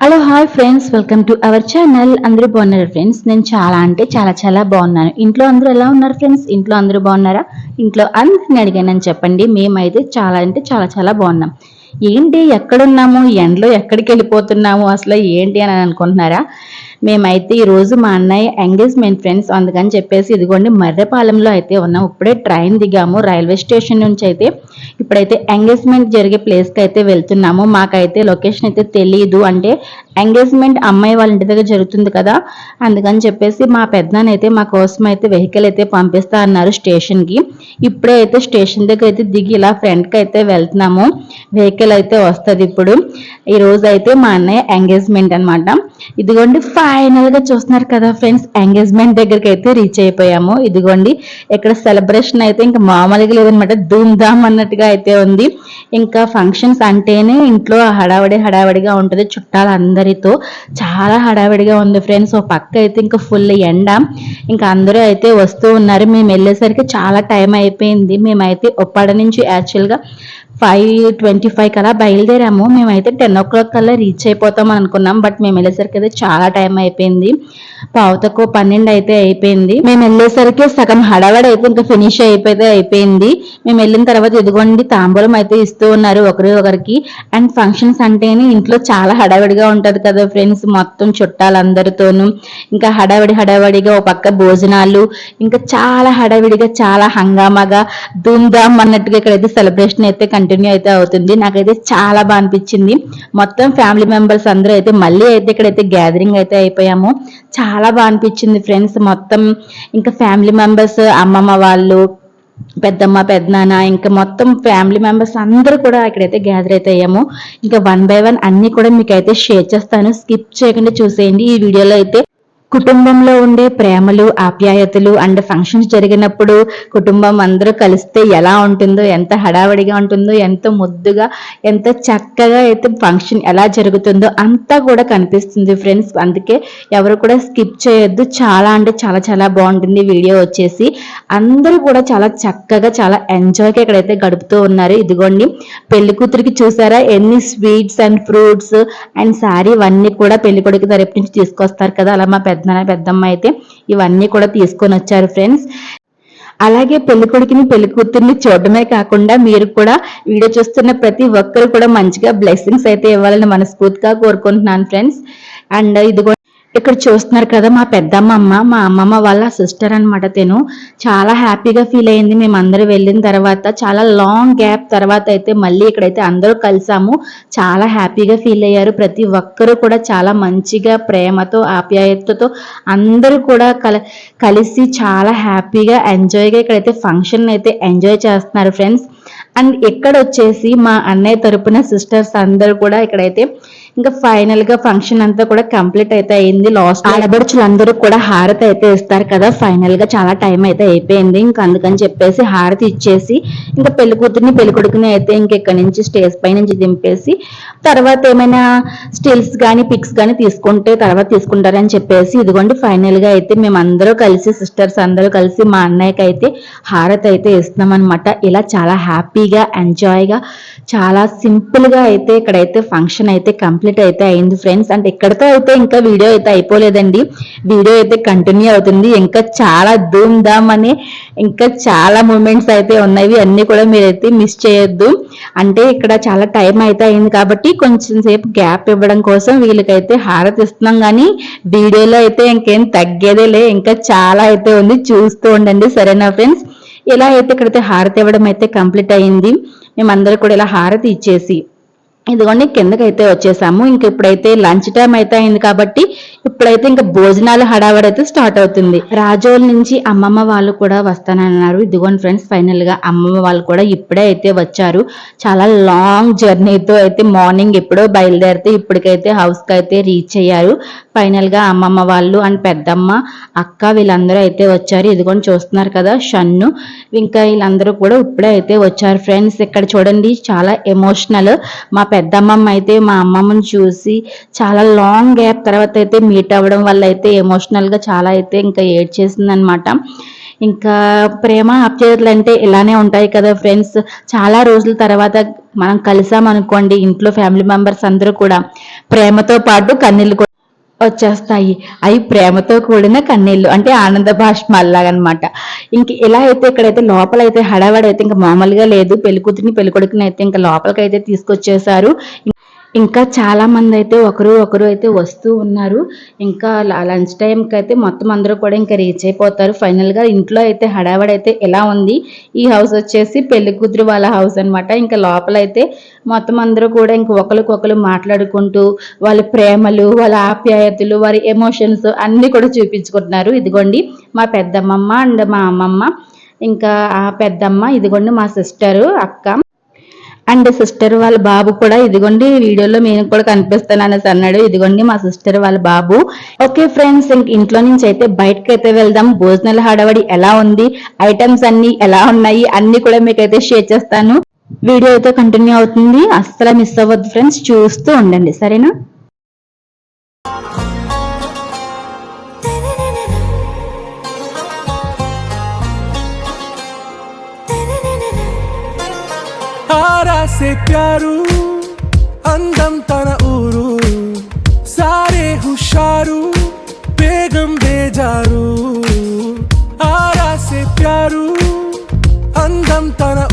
Hello hi friends welcome to our channel అందరూ బాగున్నారు friends నేను చాలా అంటే చాలా చాలా బాగున్నాను ఇంట్లో అందరూ ఎలా ఉన్నారు ఫ్రెండ్స్ ఇంట్లో అందరూ బాగున్నారా ఇంట్లో అందరిని అడిగానని చెప్పండి మేమైతే చాలా అంటే చాలా చాలా బాగున్నాం ఏంటి ఎక్కడున్నాము ఎండలో ఎక్కడికి వెళ్ళిపోతున్నాము అసలు ఏంటి అని అనుకుంటున్నారా మేమైతే ఈరోజు మా అన్నయ్య ఎంగేజ్మెంట్ ఫ్రెండ్స్ అందుకని చెప్పేసి ఇదిగోండి మర్రెపాలెంలో అయితే ఉన్నాం. ఇప్పుడే ట్రైన్ దిగాము. రైల్వే స్టేషన్ నుంచి అయితే ఇప్పుడైతే ఎంగేజ్మెంట్ జరిగే ప్లేస్కి అయితే వెళ్తున్నాము. మాకైతే లొకేషన్ అయితే తెలియదు అంటే ఎంగేజ్మెంట్ అమ్మాయి వాళ్ళ ఇంటి దగ్గర జరుగుతుంది కదా? అందుకని చెప్పేసి మా పెద్దనైతే మా కోసం అయితే వెహికల్ అయితే పంపిస్తా అన్నారు స్టేషన్కి. ఇప్పుడే అయితే స్టేషన్ దగ్గర అయితే దిగి ఇలా ఫ్రంట్కి అయితే వెళ్తున్నాము. వెహికల్ అయితే వస్తుంది ఇప్పుడు. ఈ రోజు అయితే మా అన్నయ్య ఎంగేజ్మెంట్ అనమాట ఇదిగోండి ఫైనల్గా చూస్తున్నారు కదా ఫ్రెండ్స్ ఎంగేజ్మెంట్ దగ్గరికి అయితే రీచ్ అయిపోయాము. ఇదిగోండి ఇక్కడ సెలబ్రేషన్ అయితే ఇంకా మామూలుగా లేదనమాట ధూమ్ ధామ్ అన్నట్టుగా అయితే ఉంది. ఇంకా ఫంక్షన్స్ అంటేనే ఇంట్లో హడావడి హడావడిగా ఉంటుంది చుట్టాలందరితో చాలా హడావడిగా ఉంది ఫ్రెండ్స్ ఓ పక్క అయితే ఇంకా ఫుల్ ఎండ ఇంకా అందరూ అయితే వస్తూ ఉన్నారు. మేము వెళ్ళేసరికి చాలా టైం అయిపోయింది. మేమైతే ఒప్పాడ నుంచి యాక్చువల్గా ఫైవ్ ట్వంటీ ఫైవ్ కల్లా బయలుదేరాము. మేమైతే టెన్ ఓ క్లాక్ కల్లా రీచ్ అయిపోతాం అనుకున్నాం. బట్ మేము వెళ్ళేసరికి అయితే చాలా టైం అయిపోయింది. పావుతకు పన్నెండు అయితే అయిపోయింది. మేము వెళ్ళేసరికి సగం హడావడి అయితే ఇంకా ఫినిష్ అయిపోతే అయిపోయింది. మేము వెళ్ళిన తర్వాత ఇదిగోండి తాంబూలం అయితే ఇస్తూ ఉన్నారు ఒకరి ఒకరికి. అండ్ ఫంక్షన్స్ అంటేనే ఇంట్లో చాలా హడావిడిగా ఉంటుంది కదా ఫ్రెండ్స్ మొత్తం చుట్టాలందరితోనూ. ఇంకా హడావిడి హడావిడిగా ఒక పక్క భోజనాలు. ఇంకా చాలా హడావిడిగా చాలా హంగామాగా ధూమ్ అన్నట్టుగా ఇక్కడైతే సెలబ్రేషన్ అయితే కంటిన్యూ అయితే అవుతుంది. నాకైతే చాలా బాగా అనిపించింది. మొత్తం ఫ్యామిలీ మెంబర్స్ అందరూ అయితే మళ్ళీ అయితే ఇక్కడైతే గ్యాదరింగ్ అయితే అయిపోయాము. చాలా బాగా అనిపించింది ఫ్రెండ్స్ మొత్తం. ఇంకా ఫ్యామిలీ మెంబర్స్ అమ్మమ్మ వాళ్ళు పెద్దమ్మ పెద్దనాన్న ఇంకా మొత్తం ఫ్యామిలీ మెంబర్స్ అందరూ కూడా ఇక్కడైతే గ్యాదర్ అయితే అయ్యాము. ఇంకా వన్ బై వన్ అన్ని కూడా మీకు అయితే షేర్ చేస్తాను. స్కిప్ చేయకుండా చూసేయండి ఈ వీడియోలో అయితే. కుటుంబంలో ఉండే ప్రేమలు ఆప్యాయతలు అండ్ ఫంక్షన్స్ జరిగినప్పుడు కుటుంబం అందరూ కలిస్తే ఎలా ఉంటుందో ఎంత హడావడిగా ఉంటుందో ఎంత ముద్దుగా ఎంత చక్కగా అయితే ఫంక్షన్ ఎలా జరుగుతుందో అంతా కూడా కనిపిస్తుంది ఫ్రెండ్స్ అందుకే ఎవరు కూడా స్కిప్ చేయొద్దు. చాలా అంటే చాలా చాలా బాగుంటుంది వీడియో వచ్చేసి. అందరూ కూడా చాలా చక్కగా చాలా ఎంజాయ్గా ఇక్కడైతే గడుపుతూ ఉన్నారు. ఇదిగోండి పెళ్ళి కూతురికి చూసారా? ఎన్ని sweets and fruits and sari ఇవన్నీ కూడా పెళ్ళి కొడుకు తరపు నుంచి తీసుకొస్తారు కదా. అలా మా పెద్ద పెద్దనాన్న పెద్దమ్మ అయితే ఇవన్నీ కూడా తీసుకొని వచ్చారు ఫ్రెండ్స్. అలాగే పెళ్ళి కొడుకుని పెళ్ళి కూతుర్ని చూడడమే కాకుండా మీరు కూడా వీడియో చూస్తున్న ప్రతి ఒక్కరు కూడా మంచిగా బ్లెస్సింగ్స్ అయితే ఇవ్వాలని మనస్ఫూర్తిగా కోరుకుంటున్నాను ఫ్రెండ్స్. అండ్ ఇది ఇక్కడ చూస్తున్నారు కదా మా పెద్దమ్మమ్మ మా అమ్మమ్మ వాళ్ళ సిస్టర్ అనమాట తను. చాలా హ్యాపీగా ఫీల్ అయింది. మేము వెళ్ళిన తర్వాత చాలా లాంగ్ గ్యాప్ తర్వాత అయితే మళ్ళీ ఇక్కడైతే అందరూ కలిసాము. చాలా హ్యాపీగా ఫీల్ అయ్యారు. ప్రతి ఒక్కరూ కూడా చాలా మంచిగా ప్రేమతో ఆప్యాయతతో అందరూ కూడా కల కలిసి చాలా హ్యాపీగా ఎంజాయ్గా ఇక్కడైతే ఫంక్షన్ అయితే ఎంజాయ్ చేస్తున్నారు ఫ్రెండ్స్ అండ్ ఇక్కడ వచ్చేసి మా అన్నయ్య తరపున సిస్టర్స్ అందరు కూడా ఇక్కడైతే ఇంకా ఫైనల్గా ఫంక్షన్ అంతా కూడా కంప్లీట్ అయితే అయింది. లాస్ట్ ఆడబడుచులు అందరూ కూడా హారతి అయితే ఇస్తారు కదా. ఫైనల్గా చాలా టైం అయితే అయిపోయింది. ఇంకా అందుకని చెప్పేసి హారతి ఇచ్చేసి ఇంకా పెళ్ళి కూతుర్ని పెళ్ళి కొడుకుని అయితే ఇంకెక్కడి నుంచి స్టేజ్ పై నుంచి దింపేసి తర్వాత ఏమైనా స్టిల్స్ కానీ పిక్స్ కానీ తీసుకుంటే తర్వాత తీసుకుంటారని చెప్పేసి ఇదిగోండి ఫైనల్గా అయితే మేము అందరూ కలిసి సిస్టర్స్ అందరూ కలిసి మా అన్నయ్యకి అయితే హారతి అయితే ఇస్తున్నాం అనమాట ఇలా చాలా హ్యాపీగా ఎంజాయ్గా చాలా సింపుల్గా అయితే ఇక్కడైతే ఫంక్షన్ అయితే కంప్లీట్ అయితే అయింది ఫ్రెండ్స్. అంటే ఇక్కడతో అయితే ఇంకా వీడియో అయితే అయిపోలేదండి. వీడియో అయితే కంటిన్యూ అవుతుంది. ఇంకా చాలా ధూమ్ ధామ్ అని ఇంకా చాలా మూమెంట్స్ అయితే ఉన్నాయి అన్నీ కూడా మీరైతే మిస్ చేయొద్దు. అంటే ఇక్కడ చాలా టైం అయితే అయింది కాబట్టి కొంచెం సేపు గ్యాప్ ఇవ్వడం కోసం వీళ్ళకైతే హారతి ఇస్తున్నాం కానీ వీడియోలో అయితే ఇంకేం తగ్గేదే లే ఇంకా చాలా అయితే ఉంది. చూస్తూ ఉండండి. సరేనా ఫ్రెండ్స్? ఎలా అయితే ఇక్కడైతే హారతి ఇవ్వడం అయితే కంప్లీట్ అయింది మేమందరూ కూడా ఇలా హారతి ఇచ్చేసి ఇదిగోండి కిందకైతే వచ్చేసాము. ఇంక ఇప్పుడైతే లంచ్ టైం అయితే అయింది కాబట్టి ఇప్పుడైతే ఇంకా భోజనాలు హడావడి అయితే స్టార్ట్ అవుతుంది. రాజోల నుంచి అమ్మమ్మ వాళ్ళు కూడా వస్తానన్నారు. ఇదిగోండి ఫ్రెండ్స్ ఫైనల్గా అమ్మమ్మ వాళ్ళు కూడా ఇప్పుడే అయితే వచ్చారు. చాలా లాంగ్ జర్నీతో అయితే మార్నింగ్ ఎప్పుడో బయలుదేరితే ఇప్పటికైతే హౌస్కి అయితే రీచ్ అయ్యారు. ఫైనల్గా అమ్మమ్మ వాళ్ళు అండ్ పెద్దమ్మ అక్క వీళ్ళందరూ అయితే వచ్చారు. ఇదిగోండి చూస్తున్నారు కదా షన్ను. ఇంకా వీళ్ళందరూ కూడా ఇప్పుడే అయితే వచ్చారు. ఫ్రెండ్స్ ఇక్కడ చూడండి చాలా ఎమోషనల్. మా పెద్దమ్మమ్మ అయితే మా అమ్మమ్మని చూసి చాలా లాంగ్ గ్యాప్ తర్వాత అయితే మీట్ అవ్వడం వల్ల అయితే ఎమోషనల్గా చాలా అయితే ఇంకా ఏడ్ చేసింది అనమాట ఇంకా ప్రేమ ఆప్యాయతలు అంటే ఇలానే ఉంటాయి కదా ఫ్రెండ్స్ చాలా రోజుల తర్వాత మనం కలిసామనుకోండి ఇంట్లో ఫ్యామిలీ మెంబర్స్ అందరూ కూడా ప్రేమతో పాటు కన్నీళ్ళు కూడా వచ్చేస్తాయి. అవి ప్రేమతో కూడిన కన్నీళ్ళు అంటే ఆనంద భాష్మల్లాగనమాట ఇంక ఇలా అయితే ఇక్కడైతే లోపలైతే హడావడైతే అయితే ఇంకా మామూలుగా లేదు. పెళ్ళి కూతురిని పెళ్ళి కొడుకుని అయితే ఇంకా లోపలికైతే తీసుకొచ్చేసారు ఇంకా చాలామంది అయితే ఒకరు ఒకరు అయితే వస్తూ ఉన్నారు. ఇంకా లంచ్ టైంకి అయితే మొత్తం అందరూ కూడా ఇంకా రీచ్ అయిపోతారు. ఫైనల్గా ఇంట్లో అయితే హడావడి అయితే ఎలా ఉంది? ఈ హౌస్ వచ్చేసి పెళ్ళి కూతురు వాళ్ళ హౌస్ అన్నమాట. ఇంకా లోపల అయితే మొత్తం అందరూ కూడా ఇంక ఒకరికొకరు మాట్లాడుకుంటూ వాళ్ళ ప్రేమలు వాళ్ళ ఆప్యాయతలు వారి ఎమోషన్స్ అన్నీ కూడా చూపించుకుంటున్నారు. ఇదిగోండి మా పెద్దమ్మమ్మ అండ్ మా అమ్మమ్మ. ఇంకా ఆ పెద్దమ్మ ఇదిగోండి మా సిస్టరు అక్క. అండ్ సిస్టర్ వాళ్ళ బాబు కూడా ఇదిగోండి వీడియోలో నేను కూడా కనిపిస్తాను అనేసి అన్నాడు ఇదిగోండి మా సిస్టర్ వాళ్ళ బాబు. ఓకే ఫ్రెండ్స్ ఇంక ఇంట్లో నుంచి అయితే బయటకు అయితే వెళ్దాం. భోజనాల హడావడి ఎలా ఉంది? ఐటమ్స్ అన్ని ఎలా ఉన్నాయి? అన్ని కూడా మీకైతే షేర్ చేస్తాను. వీడియో అయితే కంటిన్యూ అవుతుంది. అస్సలు మిస్ అవ్వద్దు ఫ్రెండ్స్. చూస్తూ ఉండండి. సరేనా? ఆరా సే ప్యారు అందం తన ఊరు. సారే హుషారు. బేగం బేజారు. ఆరా సే ప్యారు అందం తన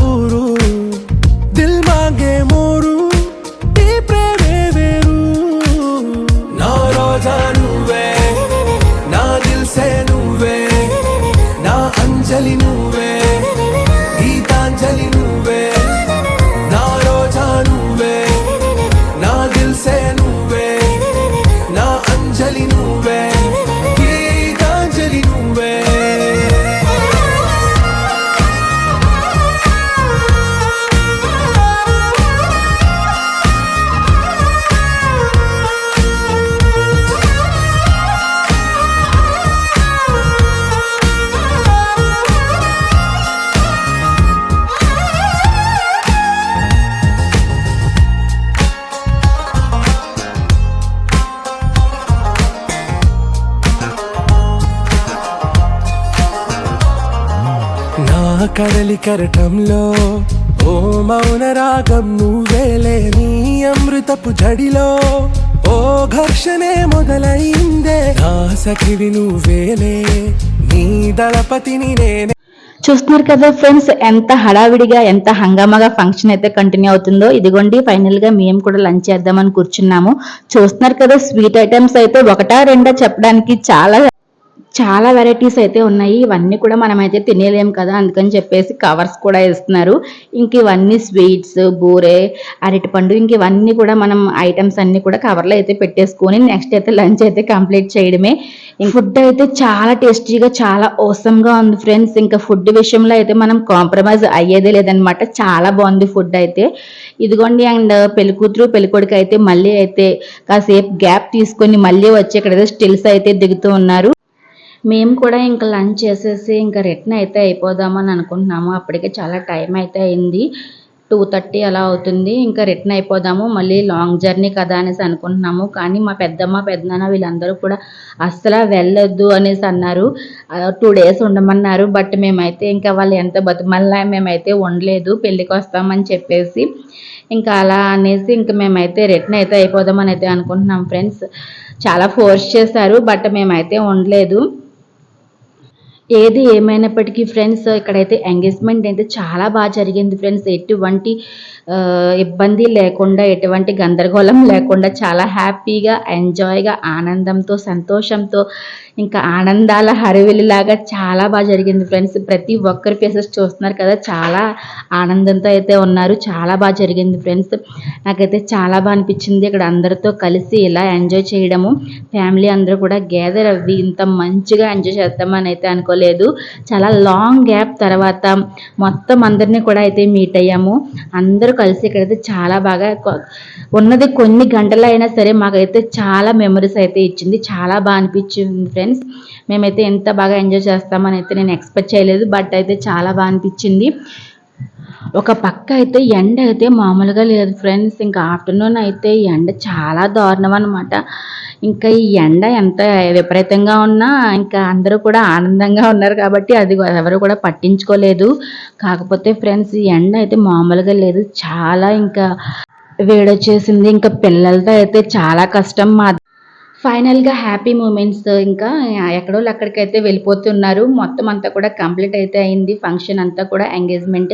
le nuvole. నా కరటంలో ఓ మౌన రాగం నువ్వేలే నీ అమృతపు జడిలో. ఓ ఘర్షణే మొదలైందే ఆసకివి నువ్వేలే నీ దళపతిని నేనే. చూస్తున్నారు కదా ఫ్రెండ్స్ ఎంత హడావిడిగా ఎంత హంగామాగా ఫంక్షన్ అయితే కంటిన్యూ అవుతుందో. ఇదిగోండి ఫైనల్గా మేము కూడా లంచ్ చేద్దామని కూర్చున్నాము. చూస్తున్నారు కదా స్వీట్ ఐటమ్స్ అయితే ఒకటా రెండా చెప్పడానికి చాలా చాలా వెరైటీస్ అయితే ఉన్నాయి. ఇవన్నీ కూడా మనం అయితే తినేలేం కదా అందుకని చెప్పేసి కవర్స్ కూడా ఇస్తున్నారు ఇంక ఇవన్నీ స్వీట్స్ బూరె అరటిపండు ఇంక ఇవన్నీ కూడా మనం ఐటమ్స్ అన్ని కూడా కవర్లో అయితే పెట్టేసుకొని నెక్స్ట్ అయితే లంచ్ అయితే కంప్లీట్ చేయడమే. ఫుడ్ అయితే చాలా టేస్టీగా చాలా గా ఉంది ఫ్రెండ్స్ ఇంకా ఫుడ్ విషయంలో అయితే మనం కాంప్రమైజ్ అయ్యేదే లేదనమాట చాలా బాగుంది ఫుడ్ అయితే. ఇదిగోండి అండ్ పెళ్ళి కూతురు అయితే మళ్ళీ అయితే కాసేపు గ్యాప్ తీసుకొని మళ్ళీ వచ్చి ఇక్కడ స్టిల్స్ అయితే దిగుతూ ఉన్నారు. మేము కూడా ఇంకా లంచ్ చేసేసి ఇంకా రిటర్న్ అయితే అయిపోదామని అనుకుంటున్నాము. అప్పటికే చాలా టైం అయితే అయింది. టూ థర్టీ అలా అవుతుంది. ఇంకా రిటర్న్ అయిపోదాము. మళ్ళీ లాంగ్ జర్నీ కదా అనేసి అనుకుంటున్నాము. కానీ మా పెద్దమ్మ పెద్దనాన్న వీళ్ళందరూ కూడా అస్సలు వెళ్ళొద్దు అనేసి అన్నారు. Two days ఉండమన్నారు. బట్ మేమైతే ఇంకా వాళ్ళు ఎంత బతుమల్లా మేమైతే ఉండలేదు. పెళ్ళికి వస్తామని చెప్పేసి ఇంకా అలా అనేసి ఇంకా మేమైతే రిటర్న్ అయితే అయిపోదామని అయితే అనుకుంటున్నాం ఫ్రెండ్స్. చాలా ఫోర్స్ చేశారు. బట్ మేమైతే ఉండలేదు. ఏది ఏమైనప్పటికీ ఫ్రెండ్స్ ఇక్కడైతే ఎంగేజ్మెంట్ అయితే చాలా బాగా జరిగింది ఫ్రెండ్స్. ఎటువంటి ఇబ్బంది లేకుండా ఎటువంటి గందరగోళం లేకుండా చాలా హ్యాపీగా ఎంజాయ్గా ఆనందంతో సంతోషంతో ఇంకా ఆనందాల హరివిల్లిలాగా చాలా బాగా జరిగింది ఫ్రెండ్స్. ప్రతి ఒక్కరి ఫేసెస్ చూస్తున్నారు కదా చాలా ఆనందంతో అయితే ఉన్నారు. చాలా బాగా జరిగింది ఫ్రెండ్స్. నాకైతే చాలా బాగా అనిపించింది ఇక్కడ అందరితో కలిసి ఇలా ఎంజాయ్ చేయడము. ఫ్యామిలీ అందరూ కూడా గ్యాదర్ అవ్వి ఇంత మంచిగా ఎంజాయ్ చేద్దామని అయితే అనుకోలేదు. చాలా లాంగ్ గ్యాప్ తర్వాత మొత్తం అందరినీ కూడా అయితే మీట్ అయ్యాము. అందరూ కలిసి ఇక్కడైతే చాలా బాగా ఉన్నది కొన్ని గంటలు అయినా సరే మాకైతే చాలా మెమరీస్ అయితే ఇచ్చింది. చాలా బాగా అనిపించింది ఫ్రెండ్స్. మేమైతే ఎంత బాగా ఎంజాయ్ చేస్తామని అయితే నేను ఎక్స్పెక్ట్ చేయలేదు. బట్ అయితే చాలా బాగా అనిపించింది. ఒక పక్క అయితే ఎండ అయితే మామూలుగా లేదు ఫ్రెండ్స్. ఇంకా ఆఫ్టర్నూన్ అయితే ఎండ చాలా దారుణం అనమాట ఇంకా ఈ ఎండ ఎంత విపరీతంగా ఉన్నా ఇంకా అందరూ కూడా ఆనందంగా ఉన్నారు కాబట్టి అది ఎవరు కూడా పట్టించుకోలేదు. కాకపోతే ఫ్రెండ్స్ ఈ ఎండ అయితే మామూలుగా లేదు. చాలా ఇంకా వేడొచ్చేసింది. ఇంకా పిల్లలతో అయితే చాలా కష్టం మా ఫైనల్గా హ్యాపీ మూమెంట్స్ ఇంకా ఎక్కడో అక్కడికైతే వెళ్ళిపోతున్నారు. మొత్తం అంతా కూడా కంప్లీట్ అయితే అయింది. ఫంక్షన్ అంతా కూడా ఎంగేజ్మెంట్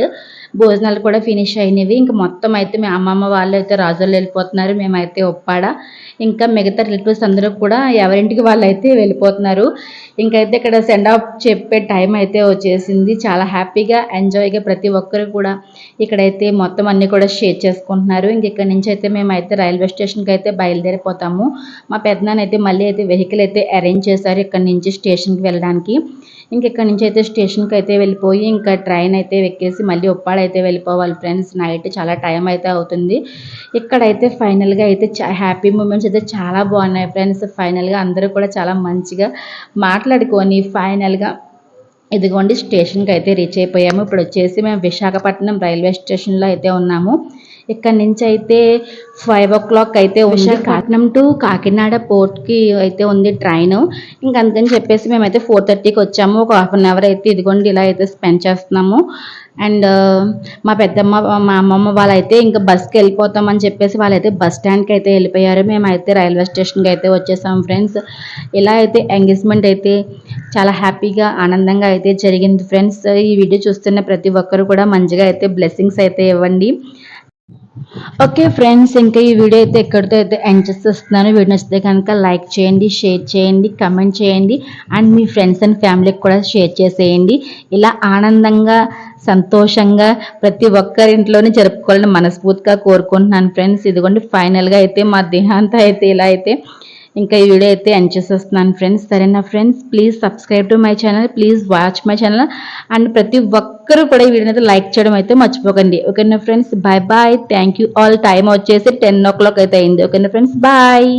భోజనాలు కూడా ఫినిష్ అయినవి. ఇంకా మొత్తం అయితే మీ అమ్మమ్మ వాళ్ళు అయితే రాజులు వెళ్ళిపోతున్నారు. మేమైతే ఒప్పాడ ఇంకా మిగతా రిలేటివ్స్ అందరూ కూడా ఎవరింటికి వాళ్ళు అయితే వెళ్ళిపోతున్నారు. ఇంకైతే ఇక్కడ సెండ్ ఆఫ్ చెప్పే టైం అయితే వచ్చేసింది. చాలా హ్యాపీగా ఎంజాయ్గా ప్రతి ఒక్కరు కూడా ఇక్కడైతే మొత్తం అన్ని కూడా షేర్ చేసుకుంటున్నారు. ఇంక ఇక్కడ నుంచి అయితే మేమైతే రైల్వే స్టేషన్కి అయితే బయలుదేరిపోతాము. మా పెద్దనాన్న అయితే మళ్ళీ అయితే వెహికల్ అయితే అరేంజ్ చేశారు ఇక్కడ నుంచి స్టేషన్కి వెళ్ళడానికి. ఇంక ఇక్కడ నుంచి అయితే స్టేషన్కి అయితే వెళ్ళిపోయి ఇంకా ట్రైన్ అయితే ఎక్కేసి మళ్ళీ ఉప్పాడ అయితే వెళ్ళిపోవాలి ఫ్రెండ్స్. నైట్ చాలా టైం అయితే అవుతుంది. ఇక్కడైతే ఫైనల్గా అయితే హ్యాపీ మూమెంట్స్ అయితే చాలా బాగున్నాయి ఫ్రెండ్స్. ఫైనల్గా అందరూ కూడా చాలా మంచిగా మాట్లాడుకొని ఫైనల్గా ఇదిగోండి స్టేషన్కి అయితే రీచ్ అయిపోయాము. ఇప్పుడు వచ్చేసి మేము విశాఖపట్నం రైల్వే స్టేషన్లో అయితే ఉన్నాము. ఇక్కడ నుంచి అయితే ఫైవ్ ఓ క్లాక్ అయితే విశాఖపట్నం టు కాకినాడ పోర్ట్కి అయితే ఉంది ట్రైన్ ఇంకా అందుకని చెప్పేసి మేమైతే ఫోర్ థర్టీకి వచ్చాము. ఒక హాఫ్ అన్ అవర్ అయితే ఇదిగోండి ఇలా అయితే స్పెండ్ చేస్తున్నాము. అండ్ మా పెద్దమ్మ మా అమ్మమ్మ వాళ్ళైతే ఇంకా బస్కి వెళ్ళిపోతామని చెప్పేసి వాళ్ళైతే బస్ స్టాండ్కి అయితే వెళ్ళిపోయారు. మేమైతే రైల్వే స్టేషన్కి అయితే వచ్చేసాం ఫ్రెండ్స్ ఇలా అయితే ఎంగేజ్మెంట్ అయితే చాలా హ్యాపీగా ఆనందంగా అయితే జరిగింది ఫ్రెండ్స్ ఈ వీడియో చూస్తున్న ప్రతి ఒక్కరు కూడా మంచిగా అయితే బ్లెస్సింగ్స్ అయితే ఇవ్వండి. ఓకే ఫ్రెండ్స్ ఇంకా ఈ వీడియో అయితే ఎక్కడితో అయితే ఎండ్ చేసేస్తున్నాను వీడియో నచ్చితే కనుక లైక్ చేయండి షేర్ చేయండి కమెంట్ చేయండి అండ్ మీ ఫ్రెండ్స్ అండ్ ఫ్యామిలీకి కూడా షేర్ చేసేయండి. ఇలా ఆనందంగా సంతోషంగా ప్రతి ఒక్కరింట్లోనే జరుపుకోవాలని మనస్ఫూర్తిగా కోరుకుంటున్నాను ఫ్రెండ్స్ ఇదిగోండి ఫైనల్గా అయితే మా దేహాంత అయితే ఇలా అయితే ఇంకా ఈ వీడియో అయితే ఎండ్ చేసేస్తున్నాను ఫ్రెండ్స్ సరేనా friends please subscribe to my channel please watch my channel and ప్రతి ఒక్కరూ కూడా ఈ వీడియోని అయితే లైక్ చేయడం అయితే మర్చిపోకండి. ఓకేనా friends bye bye thank you all time వచ్చేసి టెన్ ఓ క్లాక్ అయితే అయింది. ఓకేనా ఫ్రెండ్స్ బాయ్